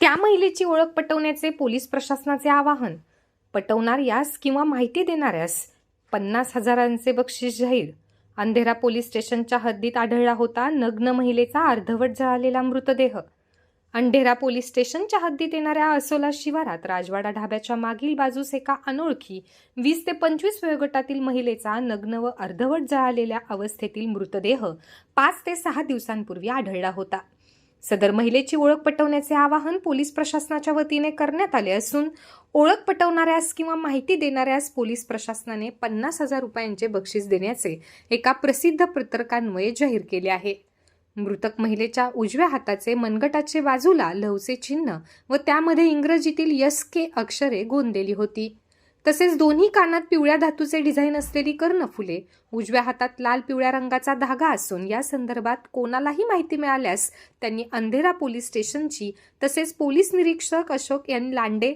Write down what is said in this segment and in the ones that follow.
त्या महिलेची ओळख पटवण्याचे पोलीस प्रशासनाचे आवाहन. पटवणाऱ्यास किंवा माहिती देणाऱ्यास पन्नास हजारांचे बक्षीस जाहीर. अंधेरा पोलीस स्टेशनच्या हद्दीत आढळला होता नग्न महिलेचा अर्धवट जळालेला मृतदेह. अंधेरा पोलीस स्टेशनच्या हद्दीत येणाऱ्या असोला शिवारात राजवाडा ढाब्याच्या मागील बाजूस एका अनोळखी वीस ते पंचवीस वयोगटातील महिलेचा नग्न व अर्धवट जळालेल्या अवस्थेतील मृतदेह पाच ते सहा दिवसांपूर्वी आढळला होता. सदर महिलेची ओळख पटवण्याचे आवाहन पोलीस प्रशासनाच्या वतीने करण्यात आले असून ओळख पटवणाऱ्यास किंवा माहिती देणाऱ्यास पोलीस प्रशासनाने पन्नास हजार रुपयांचे बक्षीस देण्याचे एका प्रसिद्ध पत्रकान्वये जाहीर केले आहे. मृतक महिलेच्या उजव्या हाताचे मनगटाचे बाजूला लवचे चिन्ह व त्यामध्ये इंग्रजीतील यस के अक्षरे गोंदलेली होती. तसेच दोन्ही कानात पिवळ्या धातूचे डिझाईन असलेली कर्णफुले उजव्या हातात लाल पिवळ्या रंगाचा धागा असून या संदर्भात कोणालाही माहिती मिळाल्यास त्यांनी अंधेरा पोलीस स्टेशनची तसेच पोलीस निरीक्षक अशोक एन लांडे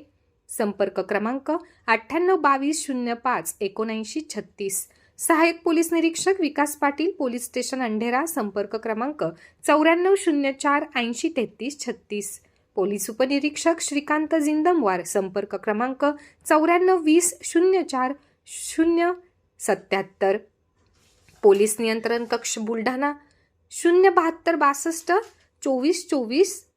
संपर्क क्रमांक अठ्ठ्याण्णव बावीस शून्य पाच एकोणऐंशी छत्तीस. सहाय्यक पोलीस निरीक्षक विकास पाटील पोलीस स्टेशन अंधेरा संपर्क क्रमांक चौऱ्याण्णव शून्य चार ऐंशी तेहतीस छत्तीस. पोलीस उपनिरीक्षक श्रीकांत जिंदमवार संपर्क क्रमांक चौऱ्याण्णव वीस शून्य चार शून्य सत्याहत्तर. पोलीस नियंत्रण कक्ष बुलढाणा शून्य बहात्तर बासष्ट चोवीस चोवीस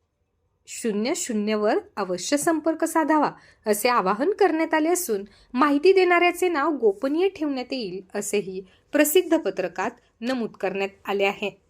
शून्य शून्यवर अवश्य संपर्क साधावा असे आवाहन करण्यात आले असून माहिती देणाऱ्याचे नाव गोपनीय ठेवण्यात येईल असेही प्रसिद्ध पत्रकात नमूद करण्यात आले आहे.